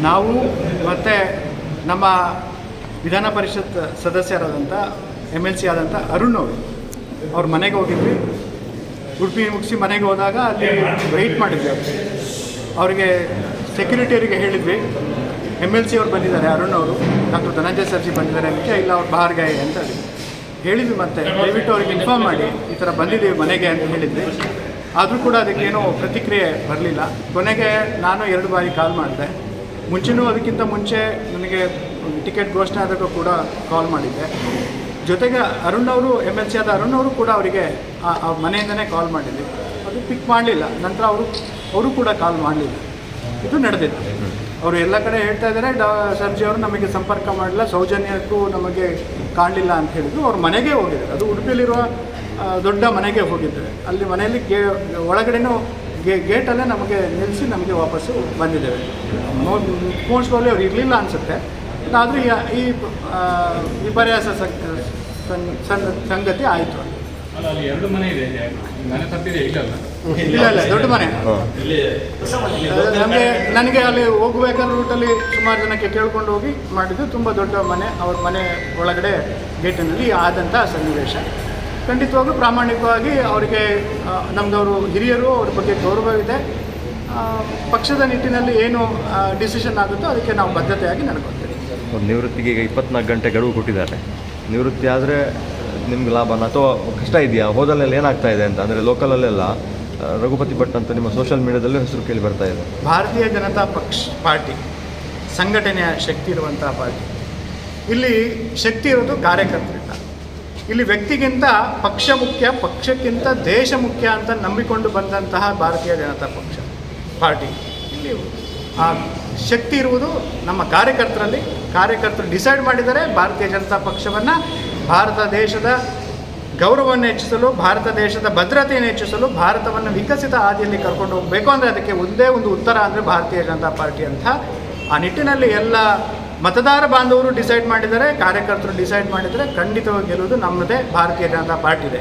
ನಾವು ಮತ್ತು ನಮ್ಮ ವಿಧಾನ ಪರಿಷತ್ ಸದಸ್ಯರಾದಂಥ ಎಂ ಎಲ್ ಸಿ ಆದಂಥ ಅರುಣ್ ಅವರು. ಅವ್ರ ಮನೆಗೆ ಹೋಗಿದ್ವಿ. ಉಡುಪಿ ಮುಗಿಸಿ ಮನೆಗೆ ಹೋದಾಗ ಅಲ್ಲಿ ವೆಯ್ಟ್ ಮಾಡಿದ್ವಿ ಅವರು. ಅವರಿಗೆ ಸೆಕ್ಯೂರಿಟಿಯವರಿಗೆ ಹೇಳಿದ್ವಿ. ಎಂ ಎಲ್ ಸಿ ಅವ್ರು ಬಂದಿದ್ದಾರೆ, ಅರುಣ್ ಅವರು. ಡಾಕ್ಟರ್ ಧನಂಜಯ ಸರ್ಜಿ ಬಂದಿದ್ದಾರೆ ಅಂತ ಇಲ್ಲ, ಅವ್ರು ಬಾರ್ಗೆ ಅಂತ ಹೇಳಿ. ಹೇಳಿದ್ವಿ ಮತ್ತೆ, ದಯವಿಟ್ಟು ಅವ್ರಿಗೆ ಇನ್ಫಾರ್ಮ್ ಮಾಡಿ, ಈ ಥರ ಬಂದಿದ್ದೀವಿ ಮನೆಗೆ ಅಂತ ಹೇಳಿದ್ವಿ. ಆದರೂ ಕೂಡ ಅದಕ್ಕೇನೂ ಪ್ರತಿಕ್ರಿಯೆ ಬರಲಿಲ್ಲ. ಕೊನೆಗೆ ನಾನು ಎರಡು ಬಾರಿ ಕಾಲ್ ಮಾಡಿದೆ. ಮುಂಚೆನೂ ಅದಕ್ಕಿಂತ ಮುಂಚೆ ನನಗೆ ಟಿಕೆಟ್ ಘೋಷಣೆ ಆದಾಗ ಕೂಡ ಕಾಲ್ ಮಾಡಿದ್ದೆ. ಜೊತೆಗೆ ಅರುಣ್ ಅವರು ಎಂ ಎಲ್ ಸಿ ಆದ ಅರುಣ್ ಅವರು ಕೂಡ ಅವರಿಗೆ ಆ- ಮನೆಯಿಂದನೇ ಕಾಲ್ ಮಾಡಿದ್ದೆ. ಅದು ಪಿಕ್ ಮಾಡಲಿಲ್ಲ. ನಂತರ ಅವರು ಅವರು ಕೂಡ ಕಾಲ್ ಮಾಡಲಿಲ್ಲ. ಇದು ನಡೆದಿತ್ತು. ಅವರು ಎಲ್ಲ ಕಡೆ ಹೇಳ್ತಾ ಇದ್ದಾರೆ, ಡಾ, ಸರ್ಜಿ ಅವರು ನಮಗೆ ಸಂಪರ್ಕ ಮಾಡಲಿಲ್ಲ, ಸೌಜನ್ಯಕ್ಕೂ ನಮಗೆ ಕಾಣಲಿಲ್ಲ ಅಂತ ಹೇಳಿದ್ರು. ಅವ್ರ ಮನೆಗೆ ಹೋಗಿದ್ದಾರೆ. ಅದು ಉಡುಪಿಯಲ್ಲಿರುವ ದೊಡ್ಡ ಮನೆಗೆ ಹೋಗಿದ್ದಾರೆ. ಅಲ್ಲಿ ಮನೆಯಲ್ಲಿ ಕೇ, ಒಳಗಡೆನೂ ಗೇ ಗೇಟಲ್ಲೇ ನಮಗೆ ನಿಲ್ಲಿಸಿ ನಮಗೆ ವಾಪಸ್ಸು ಬಂದಿದ್ದೇವೆ. ಪ್ರಾಬ್ಲಿ ಅವ್ರು ಇರಲಿಲ್ಲ ಅನಿಸುತ್ತೆ. ಆದರೂ ಈ ವಿಪರ್ಯಾಸ ಸಂಗ- ಸಂಗ್- ಸಂಗ- ಸಂಗತಿ ಆಯಿತು. ಅಲ್ಲ ಅಲ್ಲಿ ಎರಡು ಮನೆ ಇದೆ. ಮನೆ ತಪ್ಪಿದೆ ಇಲ್ಲಲ್ಲ ಇಲ್ಲ ಇಲ್ಲ ದೊಡ್ಡ ಮನೆ. ನಮಗೆ ನನಗೆ ಅಲ್ಲಿ ಹೋಗಬೇಕಾದ ರೂಟಲ್ಲಿ ಸುಮಾರು ಜನಕ್ಕೆ ಕೇಳ್ಕೊಂಡು ಹೋಗಿ ಮಾಡಿದ್ದು ತುಂಬ ದೊಡ್ಡ ಮನೆ. ಅವ್ರ ಮನೆ ಒಳಗಡೆ ಗೇಟಿನಲ್ಲಿ ಆದಂಥ ಸನ್ನಿವೇಶ. ಖಂಡಿತವಾಗ್ಲೂ ಪ್ರಾಮಾಣಿಕವಾಗಿ ಅವರಿಗೆ ನಮ್ಮದವರು ಹಿರಿಯರು ಅವ್ರ ಬಗ್ಗೆ ಗೌರವವಿದೆ. ಪಕ್ಷದ ನಿಟ್ಟಿನಲ್ಲಿ ಏನು ಡಿಸಿಷನ್ ಆಗುತ್ತೋ ಅದಕ್ಕೆ ನಾವು ಬದ್ಧತೆಯಾಗಿ ನಡ್ಕೊಳ್ತೀವಿ. ಒಂದು ನಿವೃತ್ತಿಗೆ ಈಗ ಇಪ್ಪತ್ನಾಲ್ಕು ಗಂಟೆ ಗಡುವು ಕೊಟ್ಟಿದ್ದಾರೆ. ನಿವೃತ್ತಿ ಆದರೆ ನಿಮ್ಗೆ ಲಾಭನ ಅಥವಾ ಕಷ್ಟ ಇದೆಯಾ? ಹೋದಲ್ಲೆಲ್ಲ ಏನಾಗ್ತಾ ಇದೆ ಅಂತ ಅಂದರೆ ಲೋಕಲಲ್ಲೆಲ್ಲ ರಘುಪತಿ ಭಟ್ ಅಂತ ನಿಮ್ಮ ಸೋಷಿಯಲ್ ಮೀಡಿಯಾದಲ್ಲೂ ಹೆಸರು ಕೇಳಿ ಬರ್ತಾ ಇದೆ. ಭಾರತೀಯ ಜನತಾ ಪಕ್ಷ ಪಾರ್ಟಿ ಸಂಘಟನೆಯ ಶಕ್ತಿ ಇರುವಂತಹ ಪಾರ್ಟಿ. ಇಲ್ಲಿ ಶಕ್ತಿ ಇರೋದು ಕಾರ್ಯಕರ್ತರಿಂದ. ಇಲ್ಲಿ ವ್ಯಕ್ತಿಗಿಂತ ಪಕ್ಷ ಮುಖ್ಯ, ಪಕ್ಷಕ್ಕಿಂತ ದೇಶ ಮುಖ್ಯ ಅಂತ ನಂಬಿಕೊಂಡು ಬಂದಂತಹ ಭಾರತೀಯ ಜನತಾ ಪಕ್ಷ, ಪಾರ್ಟಿ. ಇಲ್ಲಿ ಆ ಶಕ್ತಿ ಇರುವುದು ನಮ್ಮ ಕಾರ್ಯಕರ್ತರಲ್ಲಿ. ಕಾರ್ಯಕರ್ತರು ಡಿಸೈಡ್ ಮಾಡಿದರೆ ಭಾರತೀಯ ಜನತಾ ಪಕ್ಷವನ್ನು ಭಾರತ ದೇಶದ ಗೌರವವನ್ನು ಹೆಚ್ಚಿಸಲು, ಭಾರತ ದೇಶದ ಭದ್ರತೆಯನ್ನು ಹೆಚ್ಚಿಸಲು, ಭಾರತವನ್ನು ವಿಕಸಿತ ಹಾದಿಯಲ್ಲಿ ಕರ್ಕೊಂಡು ಹೋಗಬೇಕು ಅಂದರೆ ಅದಕ್ಕೆ ಒಂದೇ ಒಂದು ಉತ್ತರ ಅಂದರೆ ಭಾರತೀಯ ಜನತಾ ಪಾರ್ಟಿ ಅಂತ. ಆ ನಿಟ್ಟಿನಲ್ಲಿ ಎಲ್ಲ ಮತದಾರ ಬಾಂಧವರು ಡಿಸೈಡ್ ಮಾಡಿದರೆ ಕಾರ್ಯಕರ್ತರು ಡಿಸೈಡ್ ಮಾಡಿದರೆ ಖಂಡಿತವಾಗಿ ಗೆಲ್ಲುವುದು ನಮ್ಮದೇ ಭಾರತೀಯ ಜನತಾ ಪಾರ್ಟಿ ಇದೆ